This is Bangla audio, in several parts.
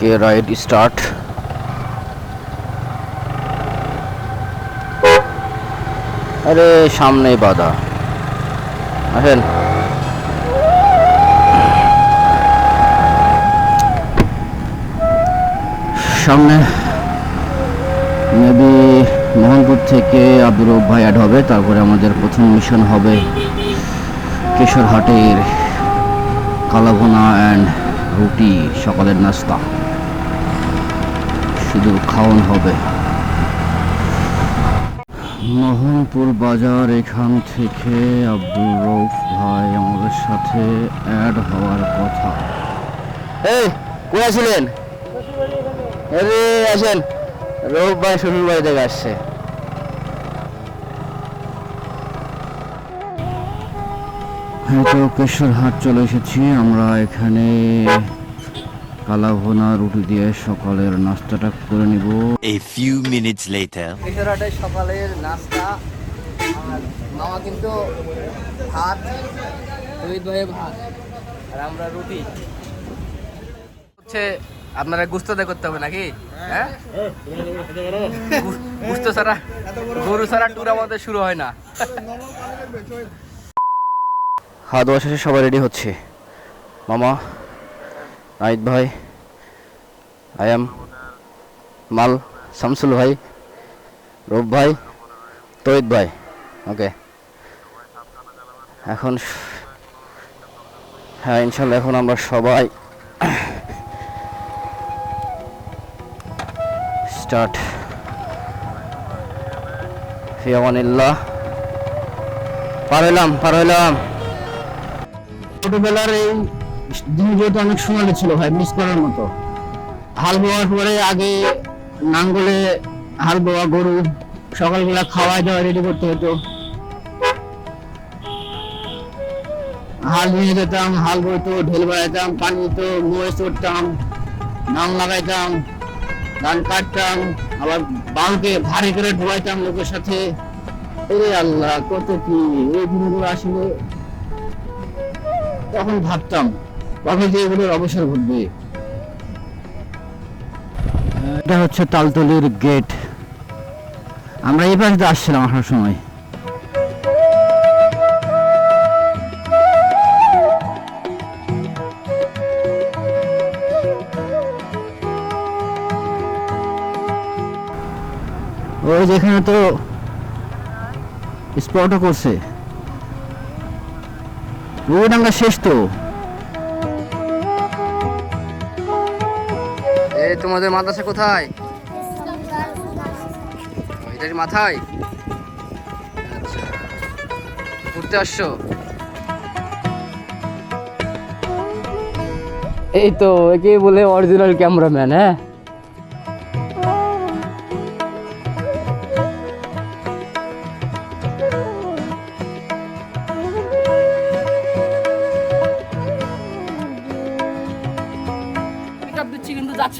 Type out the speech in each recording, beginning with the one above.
থেকে রাইড স্টার্ট। আরে, সামনেই বাধা। আসেন। সামনে। মেবি মোহনপুর থেকে আব্দুর ভাই অ্যাড হবে, তারপরে আমাদের প্রথম মিশন হবে কেশরহাটের কালাভোনা অ্যান্ড রুটি, সকালের নাস্তা। শুধু খাওয়ান হবে। মোহনপুর বাজার এখান থেকে আব্দুর রউফ ভাই আমাদের সাথে অ্যাড হওয়ার কথা। এই কোথায় ছিলেন আরে আসেন। রৌফ ভাই শ্বশুর বাড়ি থেকে আসছে। হয়তো কেশর হাট চলে এসেছি। আমরা এখানে কালাভোনা রুটি দিয়ে সকালের নাস্তাটা করে নিব। A few minutes later. কেশরহাটে সকালের নাস্তা আর মামা কিন্তু ভাত রোহিত ভাইয়ের ভাত আর আমরা রুটি। হচ্ছে আপনারা গুস্ততে করতে হবে নাকি? হ্যাঁ? গুস্ত ছাড়া গরু ছাড়া ট্যুর আমাদের শুরু হয় না। হাত শেষে সবাই রেডি হচ্ছে। মামা নাইদ ভাই আই এম মাল শামসুল ভাই রূপ ভাই তৈত ভাই ওকে এখন হ্যাঁ ইনশাল্লাহ এখন আমরা সবাই স্টার্ট। ফিয়ামানিল্লাহ পার হইলাম পার হইলাম। ছোটবেলার এই দিনগুলো তো অনেক সোনালি ছিল ভাই, মিস করার মতো। হাল বোয়ার পরে আগে নাঙ্গলে হাল বোয়া, গরু, সকালবেলা খাওয়াই দাওয়া রেডি করতে হতো। হাল নিয়ে যেতাম হাল বইতো, ঢেল বাড়াইতাম পানি দিত মোয়ে চড়তাম ধান লাগাইতাম, ধান কাটতাম, আবার বালকে ভারী করে ঢোয়াইতাম লোকের সাথে। ওরে আল্লাহ, কত কি? এই দিনগুলো আসলে তখন ভাবতাম, কবে যে এগুলোর অবসর ঘটবে। এটা হচ্ছে তালতলির গেট আমরা এই পাশে দিয়ে আসছিলাম আসার সময়। ওই যেখানে তো স্পটও করছে। রুবিডাঙ্গা শেষ তো। তোমাদের মাদ্রাসা কোথায়? এটার মাথায়? আচ্ছা। ঘুরতে আসছো? এই তো, একে বলে অরিজিনাল ক্যামেরাম্যান হ্যাঁ?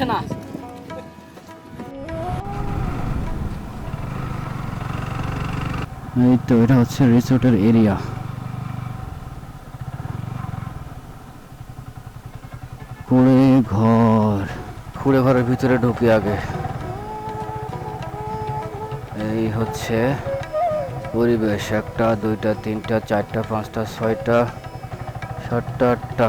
যাচ্ছে না। এই তো এটা হচ্ছে রিসোর্টের এরিয়া। কুড়ে ঘর। কুড়ে ঘরের ভিতরে ঢুকি আগে। এই হচ্ছে পরিবেশ একটা দুইটা তিনটা চারটা পাঁচটা ছয়টা সাতটা আটটা।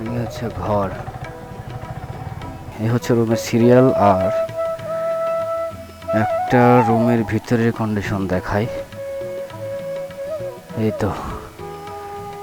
এই হচ্ছে ঘর। এই হচ্ছে রুমের সিরিয়াল আর একটা রুমের ভিতরের কন্ডিশন দেখায় এই তো,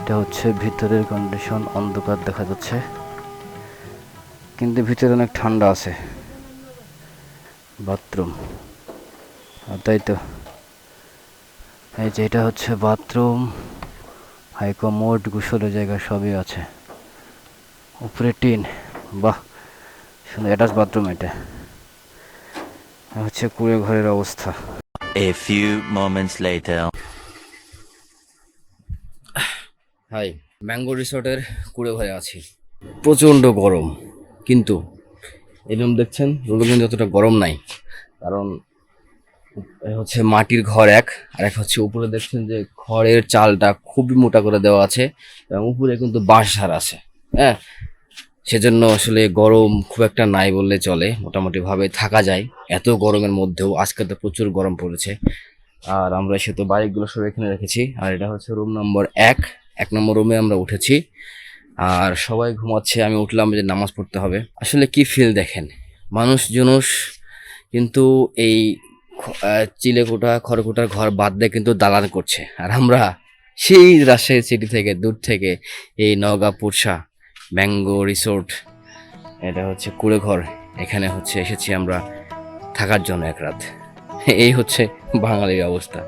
এটা হচ্ছে ভিতরের কন্ডিশন, অন্ধকার দেখা যাচ্ছে। কিন্তু ভিতরে অনেক ঠান্ডা আছে। বাথরুম। তাই তো। এই যে এটা হচ্ছে বাথরুম। হাইকমোড, গোসলের জায়গা সবই আছে। উপরে টিন, বাহ। সুন্দর অ্যাটাচ বাথরুম এটা। হচ্ছে কুড়ে ঘরের অবস্থা। A few moments later. High mango রিসোর্টের কুড়ে ঘরে আছি। প্রচণ্ড গরম কিন্তু এই রুম দেখছেন রুমে কিন্তু অতটা গরম নাই কারণ হচ্ছে মাটির ঘর এক আর এক হচ্ছে উপরে দেখছেন যে খড়ের চালটা খুবই মোটা করে দেওয়া আছে এবং উপরে কিন্তু বাঁশ ঝাড় আছে হ্যাঁ? সেজন্য আসলে গরম খুব একটা নাই বললে চলে মোটামুটি ভাবে থাকা যায়। এত গরমের মধ্যেও আজকে তো প্রচুর গরম পড়েছে। আর আমরা এসে তো বাইকগুলো সব এখানে রেখেছি। আর এটা হচ্ছে রুম নম্বর এক। এক নম্বর রুমে আমরা উঠেছি। আর সবাই ঘুমাচ্ছে আমি উঠলাম যে নামাজ পড়তে হবে। আসলে কি ফিল দেখেন? মানুষ জনুষ কিন্তু এই খ- আহ, চিলেকোঠা ঘর বাদ দিয়ে কিন্তু দালান করছে। আর আমরা সেই রাজশাহী সিটি থেকে দূর থেকে এই নওগাঁ পুরসা ম্যাঙ্গো রিসোর্ট, এটা হচ্ছে কুড়ে ঘর এখানে হচ্ছে এসেছি আমরা থাকার জন্য এক রাত। এই হচ্ছে বাঙালির অবস্থা।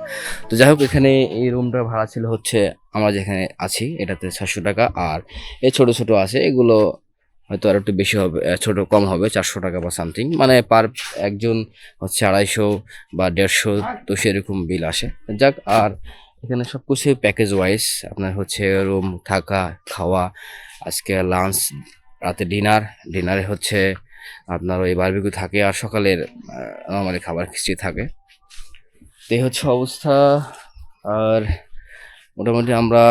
তো যাই হোক, এখানে এই রুমটা ভাড়া ছিল হচ্ছে আমরা যেখানে আছি, এটাতে ছশো টাকা। আর এই ছোট ছোট আছে, এগুলো হয়তো আর একটু বেশি হবে ছোট কম হবে, চারশো টাকা বা সামথিং। মানে পার একজন হচ্ছে আড়াইশো বা দেড়শো, তো সেরকম বিল আসে। যাক, আর এখানে সব কিছু প্যাকেজ ওয়াইজ আপনার হচ্ছে রুম থাকা, খাওয়া আজকে লাঞ্চ রাতে ডিনার ডিনারে হচ্ছে আপনার ওই বারবিকিউ থাকে আর সকালের নর্মালি খাবার খিচড়ি থাকে। তো এই হচ্ছে অবস্থা। আর মোটামুটি আমরা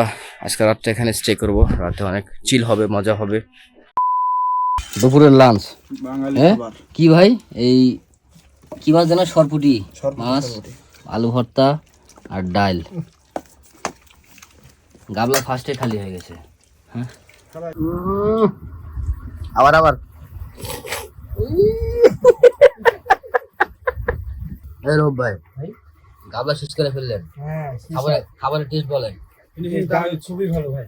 আজকে রাতটা এখানে স্টে করব। রাতে অনেক চিল হবে মজা হবে। দুপুরের লাঞ্চ হ্যাঁ? কি ভাই? এই কি মাছ যেন সরপুটি। মাছ আলু ভর্তা আর ডাল। গাবলা ফার্স্টে খালি হয়ে গেছে। হ্যাঁ? আবার আবার। এই রব ভাই গাবলা শেষ করে ফেললেন। হ্যাঁ খাবার খাবারের টেস্ট বলেন। ফিনিশিংটা খুবই ভালো ভাই।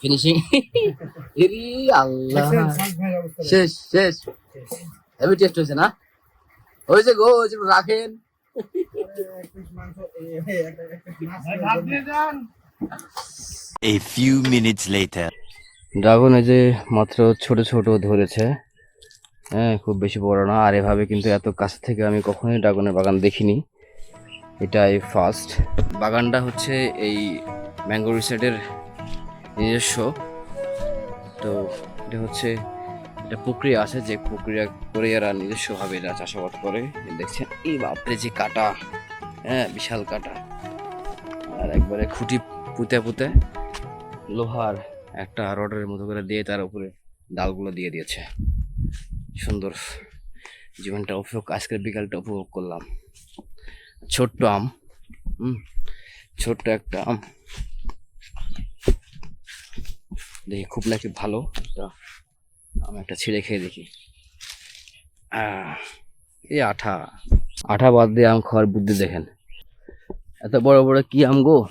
ফিনিশিং এরি আল্লাহ। শেষ শেষ হেভি টেস্ট হয়েছে না? হয়েছে গো হয়েছে রাখেন। A few minutes later. Dragon এই যে মাত্র ছোট ছোট ধরেছে হ্যাঁ খুব বেশি বড় না। আর এভাবে কিন্তু এত কাছ থেকে আমি কখনোই ড্রাগনের বাগান দেখিনি। এটাই ফার্স্ট বাগানটা হচ্ছে এই ম্যাঙ্গো রিসেটের নিজস্ব। তো এটা হচ্ছে একটা প্রক্রিয়া আছে, যে প্রক্রিয়া করে এরা নিজস্বভাবে এরা চাষাবাদ করে। দেখছেন, এই বাপরে যে কাটা হ্যাঁ বিশাল কাটা। আর একবারে খুঁটি পুঁতে পুঁতে লোহার একটা রডের মতো করে দিয়ে তার উপরে ডালগুলো দিয়ে দিয়েছে। সুন্দর। জীবনটা উপভোগ, আজকের বিকালটা উপভোগ করলাম। ছোট্ট আম ছোট্ট একটা আম। দেখি, খুব নাকি ভালো আমি একটা ছিঁড়ে খেয়ে দেখি। এই আঠা। আঠা বাদ দিয়ে আম খাওয়ার বুদ্ধি দেখেন। এত বড় বড় কি আম গো?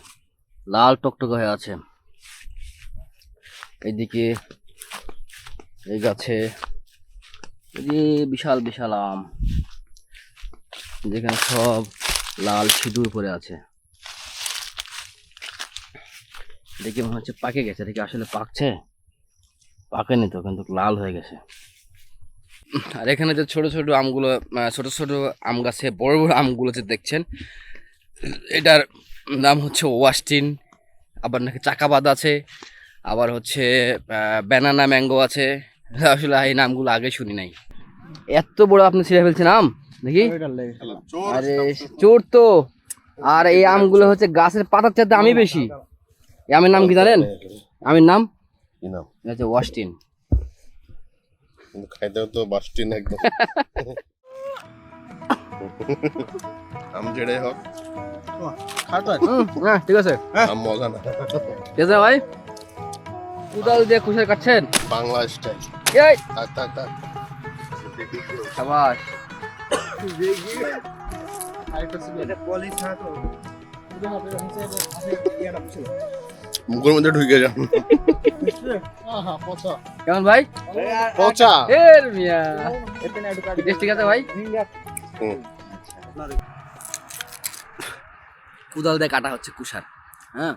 লাল টকটকে হয়ে আছে। এইদিকে এই গাছে, এই বিশাল বিশাল আম, যেখানে সব লাল সিঁদুর পরে আছে। দেখে মনে হচ্ছে পাকে গেছে। দেখে আসলে পাকছে? পাকেনি তো, কিন্তু লাল হয়ে গেছে। আর এখানে যে ছোট ছোট আমগুলো ছোট ছোট আম গাছে, বড় বড় আমগুলো যে দেখছেন, এটার নাম হচ্ছে ওয়াস্টিন। আবার নাকি চাকাবাদ আছে। আবার হচ্ছে ব্যানানা ম্যাঙ্গো আছে। আসলে এই নামগুলো আগে শুনি নাই। এত বড় আপনি ছিঁড়ে ফেলছেন আম দেখি আরে চোর তো। আর এই আমগুলো হচ্ছে গাছের পাতার চাইতে আমি বেশি। এই আমের নাম কি জানেন? আমের নাম? হচ্ছে ওয়াস্টিন তো বাসটিন একদম। আম হোক। খাটো হ্যাঁ ঠিক আছে। আম মজা না। ঠিক আছে ভাই। কোদাল দিয়ে কুশার কাটছেন? বাংলা স্টাইল। এই! থাক থাক থাক সাবাস। মুখের মধ্যে ঢুকে যান কেমন ভাই? পচা। এ মিয়া। ঠিক আছে ভাই? হুম। কোদাল দিয়ে কাটা হচ্ছে কুষার হ্যাঁ?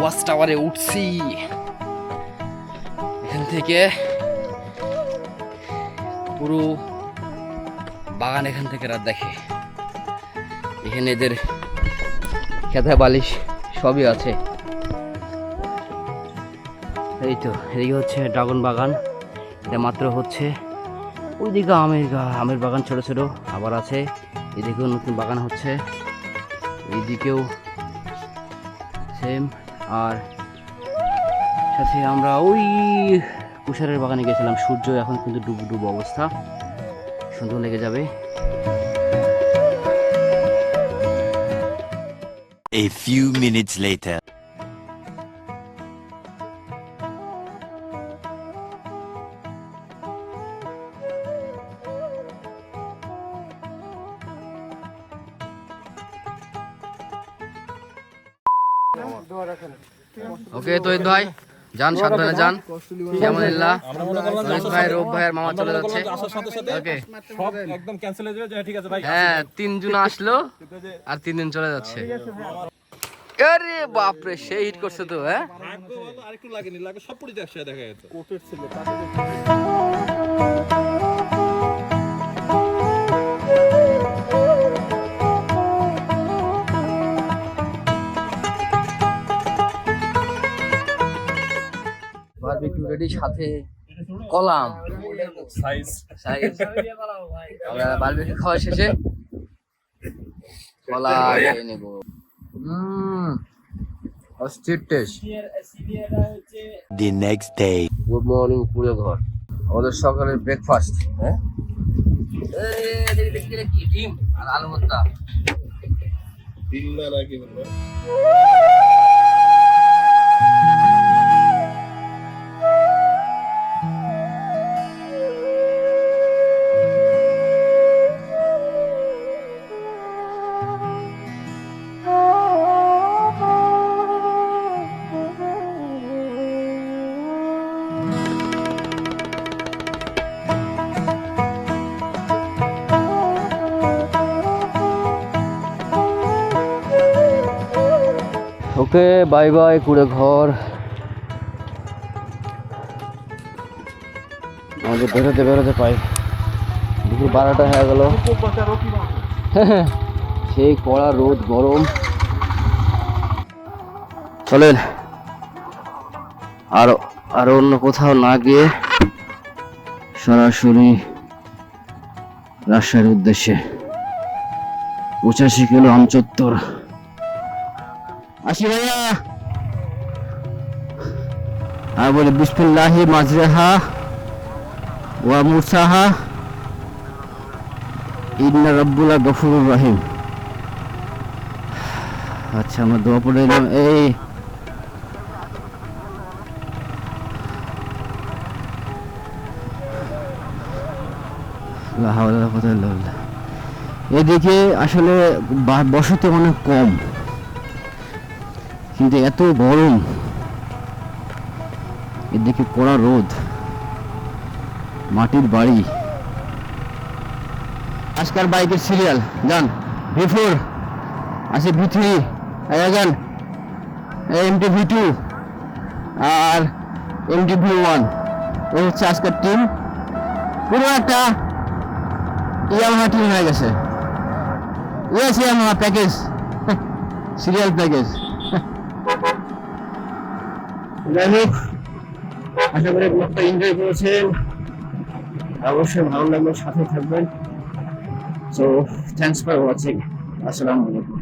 ওয়াচ টাওয়ারে উঠছি। এখান থেকে পুরো বাগান এখান থেকে রাত দেখে। এখানে এদের খেতা বালিশ সবই আছে। এই তো, এদিকে হচ্ছে ড্রাগন বাগান। এটা মাত্র হচ্ছে ওইদিকে আমের আমের বাগান ছোট ছোট আবার আছে। এদিকেও নতুন বাগান হচ্ছে। এইদিকেও সেম আর সাথে আমরা ওই কুষারের বাগানে গেছিলাম। সূর্য এখন কিন্তু ডুব ডুব অবস্থা। সুন্দর লেগে যাবে। A few minutes later. ওকে তো ভাই। যান সাবধানে যান। আলহামদুলিল্লাহ ভাই রূপ ভাইয়ের মামা চলে যাচ্ছে। ওকে। সব একদম ক্যান্সেল হয়ে যাবে। ঠিক আছে ভাই। হ্যাঁ তিনজন আসলো আর তিন দিন চলে যাচ্ছে। আরে বাপরে সেই হিট করছে তো হ্যাঁ? আরেকটু লাগেনি লাগে সব একসাথে দেখা। রেডি সাথে কলাম। সাইজ সাইজ আমরা বারবিকিউ খাওয়া শেষে কলা খেয়ে নেব। হুম অস্থির taste The next day. Good morning পুরো ঘর। আমাদের সকালের ব্রেকফাস্ট হ্যাঁ? ডিম আর আলু ভর্তা। তিন না নাকি ওকে বাই বাই কুড়ে ঘর। আমাদের বেরোতে বেরোতে পাই দুপুর বারোটা হয়ে গেল। সেই কড়া রোদ, গরম। চলেন। আর আর অন্য কোথাও না গিয়ে সরাসরি রাজশাহীর উদ্দেশ্যে পঁচাশি কিলো আমচত্বর আসি ভাইয়া আর বলে, বিসমিল্লাহি মাজরেহা ওয়া মুরসাহা। ইন্না রব্বুলা গফুরুর রহিম। আচ্ছা আমরা দোয়া পড়ে এলাম এই। এদিকে আসলে বসতি অনেক কম। কিন্তু এত গরম। এদিকে কড়া রোদ। মাটির বাড়ি। আজকাল বাইকের সিরিয়াল যান ভি ফোর। আছে ভি থ্রি। যান এমটি ভি টু। আর এমটি ভি ওয়ান। এই হচ্ছে আজকের টিম পুরো একটা ইয়ামাহা টিম হয়ে গেছে। Yes Yamaha package serial package যাই হোক, আশা করি ব্লগটা এনজয় করেছেন। অবশ্যই ভালো লাগলে, সাথে থাকবেন। সো থ্যাংকস ফর ওয়াচিং আসসালামু আলাইকুম।